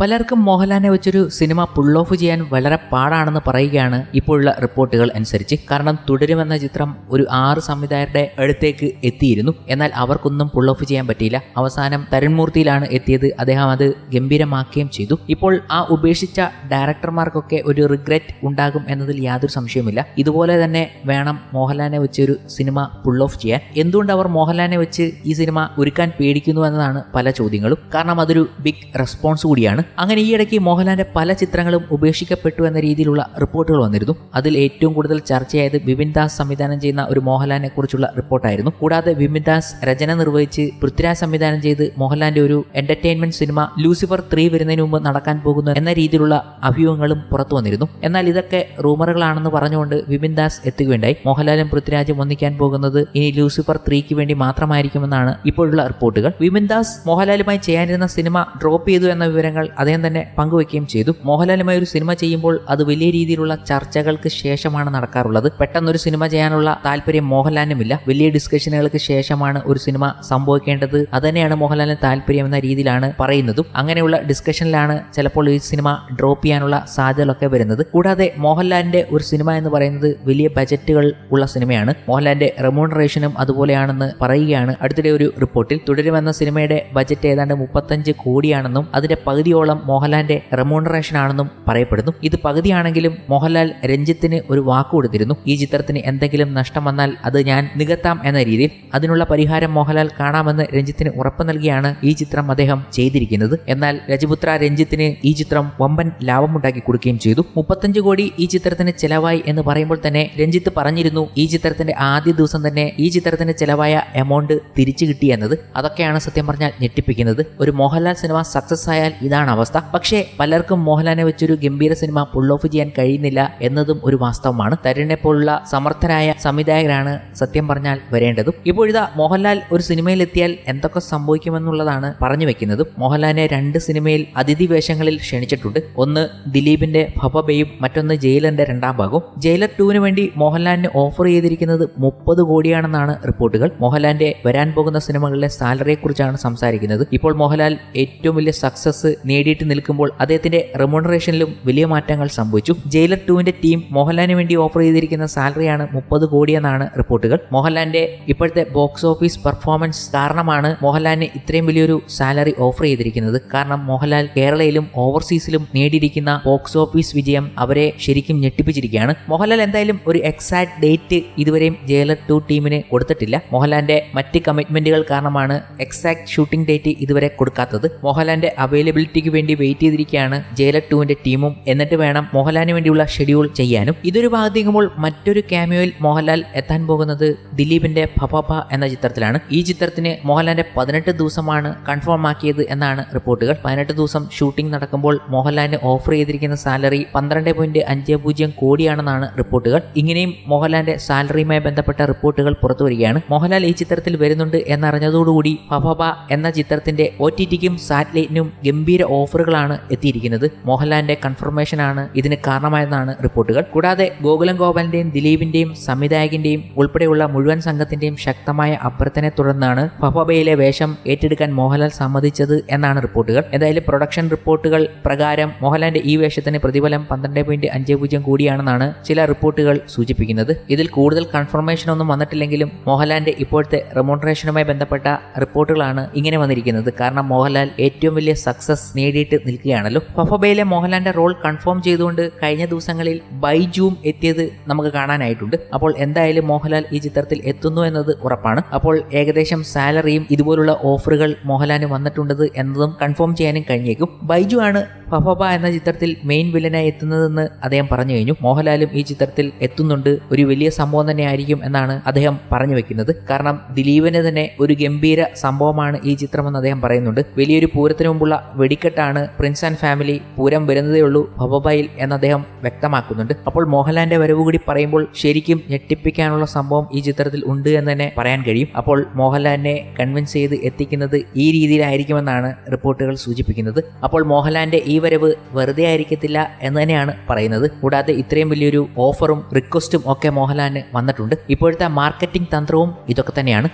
പലർക്കും മോഹൻലാലിനെ വെച്ചൊരു സിനിമ പുൾ ഓഫ് ചെയ്യാൻ വളരെ പാടാണെന്ന് പറയുകയാണ് ഇപ്പോഴുള്ള റിപ്പോർട്ടുകൾ അനുസരിച്ച്. കാരണം തുടരുമെന്ന ചിത്രം ഒരു ആറ് സംവിധായകരുടെ അടുത്തേക്ക് എത്തിയിരുന്നു. എന്നാൽ അവർക്കൊന്നും പുൾ ഓഫ് ചെയ്യാൻ പറ്റിയില്ല. അവസാനം തരുൺമൂർത്തിയിലാണ് എത്തിയത്. അദ്ദേഹം അത് ഗംഭീരമാക്കുകയും ചെയ്തു. ഇപ്പോൾ ആ ഉപേക്ഷിച്ച ഡയറക്ടർമാർക്കൊക്കെ ഒരു റിഗ്രറ്റ് ഉണ്ടാകും എന്നതിൽ യാതൊരു സംശയവുമില്ല. ഇതുപോലെ തന്നെ വേണം മോഹൻലാലിനെ വെച്ച് ഒരു സിനിമ പുൾ ഓഫ് ചെയ്യാൻ. എന്തുകൊണ്ട് അവർ മോഹൻലാലിനെ വെച്ച് ഈ സിനിമ ഒരുക്കാൻ പേടിക്കുന്നു എന്നതാണ് പല ചോദ്യങ്ങളും. കാരണം അതൊരു ബിഗ് റെസ്പോൺസ് കൂടിയാണ്. അങ്ങനെ ഈ ഈയിടയ്ക്ക് മോഹൻലാലിന്റെ പല ചിത്രങ്ങളും ഉപേക്ഷിക്കപ്പെട്ടു എന്ന രീതിയിലുള്ള റിപ്പോർട്ടുകൾ വന്നിരുന്നു. അതിൽ ഏറ്റവും കൂടുതൽ ചർച്ചയായത് വിപിൻ ദാസ് സംവിധാനം ചെയ്യുന്ന ഒരു മോഹൻലാലിനെ കുറിച്ചുള്ള റിപ്പോർട്ടായിരുന്നു. കൂടാതെ വിപിൻ ദാസ് രചന നിർവഹിച്ച് പൃഥ്വിരാജ് സംവിധാനം ചെയ്ത് മോഹൻലാലിന്റെ ഒരു എന്റർടൈൻമെന്റ് സിനിമ ലൂസിഫർ ത്രീ വരുന്നതിന് മുമ്പ് നടക്കാൻ പോകുന്നു എന്ന രീതിയിലുള്ള അഭ്യൂഹങ്ങളും പുറത്തു വന്നിരുന്നു. എന്നാൽ ഇതൊക്കെ റൂമറുകളാണെന്ന് പറഞ്ഞുകൊണ്ട് വിപിൻ ദാസ് എത്തുകയുണ്ടായി. മോഹൻലാലും പൃഥ്വിരാജും ഒന്നിക്കാൻ പോകുന്നത് ഇനി ലൂസിഫർ ത്രീക്ക് വേണ്ടി മാത്രമായിരിക്കുമെന്നാണ് ഇപ്പോഴുള്ള റിപ്പോർട്ടുകൾ. വിപിൻ ദാസ് മോഹൻലാലുമായി ചെയ്യാനിരുന്ന സിനിമ ഡ്രോപ്പ് ചെയ്തു എന്ന വിവരങ്ങൾ അദ്ദേഹം തന്നെ പങ്കുവെക്കുകയും ചെയ്തു. മോഹൻലാലുമായി ഒരു സിനിമ ചെയ്യുമ്പോൾ അത് വലിയ രീതിയിലുള്ള ചർച്ചകൾക്ക് ശേഷമാണ് നടക്കാറുള്ളത്. പെട്ടെന്നൊരു സിനിമ ചെയ്യാനുള്ള താല്പര്യം മോഹൻലാലിനുമില്ല. വലിയ ഡിസ്കഷനുകൾക്ക് ശേഷമാണ് ഒരു സിനിമ സംഭവിക്കേണ്ടത്. അതുതന്നെയാണ് മോഹൻലാലിന് താല്പര്യം എന്ന രീതിയിലാണ് പറയുന്നതും. അങ്ങനെയുള്ള ഡിസ്കഷനിലാണ് ചിലപ്പോൾ ഈ സിനിമ ഡ്രോപ്പ് ചെയ്യാനുള്ള സാധ്യതകളൊക്കെ വരുന്നത്. കൂടാതെ മോഹൻലാലിന്റെ ഒരു സിനിമ എന്ന് പറയുന്നത് വലിയ ബജറ്റുകൾ ഉള്ള സിനിമയാണ്. മോഹൻലാലിന്റെ റെമൂണറേഷനും അതുപോലെയാണെന്ന് പറയുകയാണ് അടുത്തിടെ ഒരു റിപ്പോർട്ടിൽ. തുടരുമെന്ന സിനിമയുടെ ബജറ്റ് ഏതാണ്ട് മുപ്പത്തഞ്ച് കോടിയാണെന്നും അതിന്റെ പകുതിയോളം മോഹൻലാലിന്റെ റെമൂണറേഷൻ ആണെന്നും പറയപ്പെടുന്നു. ഇത് പകുതിയാണെങ്കിലും മോഹൻലാൽ രഞ്ജിത്തിന് ഒരു വാക്ക് കൊടുത്തിരുന്നു. ഈ ചിത്രത്തിന് എന്തെങ്കിലും നഷ്ടം വന്നാൽ അത് ഞാൻ നികത്താം എന്ന രീതിയിൽ അതിനുള്ള പരിഹാരം മോഹൻലാൽ കാണാമെന്ന് രഞ്ജിത്തിന് ഉറപ്പ് നൽകിയാണ് ഈ ചിത്രം അദ്ദേഹം ചെയ്തിരിക്കുന്നത്. എന്നാൽ രജപുത്ര രഞ്ജിത്തിന് ഈ ചിത്രം വമ്പൻ ലാഭമുണ്ടാക്കി കൊടുക്കുകയും ചെയ്തു. മുപ്പത്തഞ്ച് കോടി ഈ ചിത്രത്തിന് ചെലവായി എന്ന് പറയുമ്പോൾ തന്നെ രഞ്ജിത്ത് പറഞ്ഞിരുന്നു ഈ ചിത്രത്തിന്റെ ആദ്യ ദിവസം തന്നെ ഈ ചിത്രത്തിന് ചെലവായ എമൗണ്ട് തിരിച്ചു കിട്ടി എന്നത്. അതൊക്കെയാണ് സത്യം പറഞ്ഞാൽ ഞെട്ടിപ്പിക്കുന്നത്. ഒരു മോഹൻലാൽ സിനിമ സക്സസ് ആയാൽ ഇതാണ് പക്ഷേ പലർക്കും മോഹൻലാലിനെ വെച്ചൊരു ഗംഭീര സിനിമ പുൾ ഓഫ് ചെയ്യാൻ കഴിയുന്നില്ല എന്നതും ഒരു വാസ്തവമാണ്. തരുണിനെ പോലുള്ള സമർത്ഥരായ സംവിധായകരാണ് സത്യം പറഞ്ഞാൽ വരേണ്ടതും. ഇപ്പോഴിതാ മോഹൻലാൽ ഒരു സിനിമയിൽ എത്തിയാൽ എന്തൊക്കെ സംഭവിക്കുമെന്നുള്ളതാണ് പറഞ്ഞു വെക്കുന്നതും. മോഹൻലാലിനെ രണ്ട് സിനിമയിൽ അതിഥി വേഷങ്ങളിൽ ക്ഷണിച്ചിട്ടുണ്ട്. ഒന്ന് ദിലീപിന്റെ ഭവബയും മറ്റൊന്ന് ജയിലറിന്റെ രണ്ടാം ഭാഗവും. ജയിലർ ടൂവിന് വേണ്ടി മോഹൻലാലിന് ഓഫർ ചെയ്തിരിക്കുന്നത് മുപ്പത് കോടിയാണെന്നാണ് റിപ്പോർട്ടുകൾ. മോഹൻലാലിന്റെ വരാൻ പോകുന്ന സിനിമകളിലെ സാലറിയെക്കുറിച്ചാണ് സംസാരിക്കുന്നത്. ഇപ്പോൾ മോഹൻലാൽ ഏറ്റവും വലിയ സക്സസ് നേടിയിട്ട് നിൽക്കുമ്പോൾ അദ്ദേഹത്തിന്റെ റെമോണറേഷനിലും വലിയ മാറ്റങ്ങൾ സംഭവിച്ചു. ജയിലർ ടുവിന്റെ ടീം മോഹൻലാലിന് വേണ്ടി ഓഫർ ചെയ്തിരിക്കുന്ന സാലറിയാണ് മുപ്പത് കോടിയെന്നാണ് റിപ്പോർട്ടുകൾ. മോഹൻലാലിന്റെ ഇപ്പോഴത്തെ ബോക്സ് ഓഫീസ് പെർഫോമൻസ് കാരണമാണ് മോഹൻലാലിന് ഇത്രയും വലിയൊരു സാലറി ഓഫർ ചെയ്തിരിക്കുന്നത്. കാരണം മോഹൻലാൽ കേരളയിലും ഓവർസീസിലും നേടിയിരിക്കുന്ന ബോക്സ് ഓഫീസ് വിജയം അവരെ ശരിക്കും ഞെട്ടിപ്പിച്ചിരിക്കുകയാണ്. മോഹൻലാൽ എന്തായാലും ഒരു എക്സാക്ട് ഡേറ്റ് ഇതുവരെയും ജയിലർ ടു ടീമിന് കൊടുത്തിട്ടില്ല. മോഹൻലാലിന്റെ മറ്റ് കമ്മിറ്റ്മെന്റുകൾ കാരണമാണ് എക്സാക്ട് ഷൂട്ടിംഗ് ഡേറ്റ് ഇതുവരെ കൊടുക്കാത്തത്. മോഹൻലാലിന്റെ അവൈലബിലിറ്റിക്ക് വേണ്ടി വെയിറ്റ് ചെയ്തിരിക്കുകയാണ് ജയിലർ ടുവിന്റെ ടീമും. എന്നിട്ട് വേണം മോഹൻലാലിന് വേണ്ടിയുള്ള ഷെഡ്യൂൾ ചെയ്യാനും. ഇതൊരു ഭാഗത്തേക്കുമ്പോൾ മറ്റൊരു ക്യാമിയോയിൽ മോഹൻലാൽ എത്താൻ പോകുന്നത് ദിലീപിന്റെ ഭപഭ എന്ന ചിത്രത്തിലാണ്. ഈ ചിത്രത്തിന് മോഹൻലാലിന്റെ പതിനെട്ട് ദിവസമാണ് കൺഫേം ആക്കിയത് എന്നാണ് റിപ്പോർട്ടുകൾ. പതിനെട്ട് ദിവസം ഷൂട്ടിംഗ് നടക്കുമ്പോൾ മോഹൻലാലിന് ഓഫർ ചെയ്തിരിക്കുന്ന സാലറി പന്ത്രണ്ട് പോയിന്റ് അഞ്ച് പൂജ്യം കോടിയാണെന്നാണ് റിപ്പോർട്ടുകൾ. ഇങ്ങനെയും മോഹൻലാലിന്റെ സാലറിയുമായി ബന്ധപ്പെട്ട റിപ്പോർട്ടുകൾ പുറത്തു വരികയാണ്. മോഹൻലാൽ ഈ ചിത്രത്തിൽ വരുന്നുണ്ട് എന്നറിഞ്ഞതോടുകൂടി ഭപഭ എന്ന ചിത്രത്തിന്റെ ഒ ടി ടിക്കും സാറ്റലൈറ്റിനും ഗംഭീര ഓഫറുകളാണ് എത്തിയിരിക്കുന്നത്. മോഹൻലാലിന്റെ കൺഫർമേഷനാണ് ഇതിന് കാരണമായതെന്നാണ് റിപ്പോർട്ടുകൾ. കൂടാതെ ഗോകുലം ഗോപാലിന്റെയും ദിലീപിന്റെയും സംവിധായകന്റെയും ഉൾപ്പെടെയുള്ള മുഴുവൻ സംഘത്തിന്റെയും ശക്തമായ അഭ്യർത്ഥനയെ തുടർന്നാണ് ഫഫബയിലെ വേഷം ഏറ്റെടുക്കാൻ മോഹൻലാൽ സമ്മതിച്ചത് എന്നാണ് റിപ്പോർട്ടുകൾ. എന്തായാലും പ്രൊഡക്ഷൻ റിപ്പോർട്ടുകൾ പ്രകാരം മോഹൻലാലിന്റെ ഈ വേഷത്തിന് പ്രതിഫലം പന്ത്രണ്ട് പോയിന്റ് അഞ്ച് പൂജ്യം കൂടിയാണെന്നാണ് ചില റിപ്പോർട്ടുകൾ സൂചിപ്പിക്കുന്നത്. ഇതിൽ കൂടുതൽ കൺഫർമേഷൻ ഒന്നും വന്നിട്ടില്ലെങ്കിലും മോഹൻലാലിന്റെ ഇപ്പോഴത്തെ റെമോണറേഷനുമായി ബന്ധപ്പെട്ട റിപ്പോർട്ടുകളാണ് ഇങ്ങനെ വന്നിരിക്കുന്നത്. കാരണം മോഹൻലാൽ ഏറ്റവും വലിയ സക്സസ് നേടിയിട്ട് നിൽക്കുകയാണല്ലോ. ഫഫബയിലെ മോഹൻലാലിന്റെ റോൾ കൺഫേം ചെയ്തുകൊണ്ട് കഴിഞ്ഞ ദിവസങ്ങളിൽ ബൈജൂം എത്തിയത് നമുക്ക് കാണാനായിട്ടുണ്ട്. അപ്പോൾ എന്തായാലും മോഹൻലാൽ ഈ ചിത്രത്തിൽ എത്തുന്നു എന്നത് ഉറപ്പാണ്. അപ്പോൾ ഏകദേശം സാലറിയും ഇതുപോലുള്ള ഓഫറുകൾ മോഹൻലാലിന് വന്നിട്ടുണ്ടത് എന്നതും കൺഫേം ചെയ്യാനും കഴിഞ്ഞേക്കും. ബൈജു ആണ് ഫഫബ എന്ന ചിത്രത്തിൽ മെയിൻ വില്ലനായി എത്തുന്നതെന്ന് അദ്ദേഹം പറഞ്ഞു കഴിഞ്ഞു. മോഹൻലാലും ഈ ചിത്രത്തിൽ എത്തുന്നുണ്ട്. ഒരു വലിയ സംഭവം തന്നെയായിരിക്കും എന്നാണ് അദ്ദേഹം പറഞ്ഞു വെക്കുന്നത്. കാരണം ദിലീപിന് തന്നെ ഒരു ഗംഭീര സംഭവമാണ് ഈ ചിത്രമെന്ന് അദ്ദേഹം പറയുന്നുണ്ട്. വലിയൊരു പൂരത്തിന് മുമ്പുള്ള വെടിക്കെട്ടാണ് പ്രിൻസ് ആൻഡ് ഫാമിലി പൂരം വരുന്നതേ ഉള്ളൂ ഭബബയിൽ എന്ന് അദ്ദേഹം വ്യക്തമാക്കുന്നുണ്ട്. അപ്പോൾ മോഹൻലാലിന്റെ വരവ് കൂടി പറയുമ്പോൾ ശരിക്കും ഞെട്ടിപ്പിക്കാനുള്ള സംഭവം ഈ ചിത്രത്തിൽ ഉണ്ട് എന്ന് തന്നെ പറയാൻ കഴിയും. അപ്പോൾ മോഹൻലാലിനെ കൺവിൻസ് ചെയ്ത് എത്തിക്കുന്നത് ഈ രീതിയിലായിരിക്കുമെന്നാണ് റിപ്പോർട്ടുകൾ സൂചിപ്പിക്കുന്നത്. അപ്പോൾ മോഹൻലാലിന്റെ ഈ വരവ് വെറുതെ ആയിരിക്കത്തില്ല എന്ന് തന്നെയാണ് പറയുന്നത്. കൂടാതെ ഇത്രയും വലിയൊരു ഓഫറും റിക്വസ്റ്റും ഒക്കെ മോഹൻലാലിന് വന്നിട്ടുണ്ട്. ഇപ്പോഴത്തെ മാർക്കറ്റിംഗ് തന്ത്രവും ഇതൊക്കെ തന്നെയാണ്.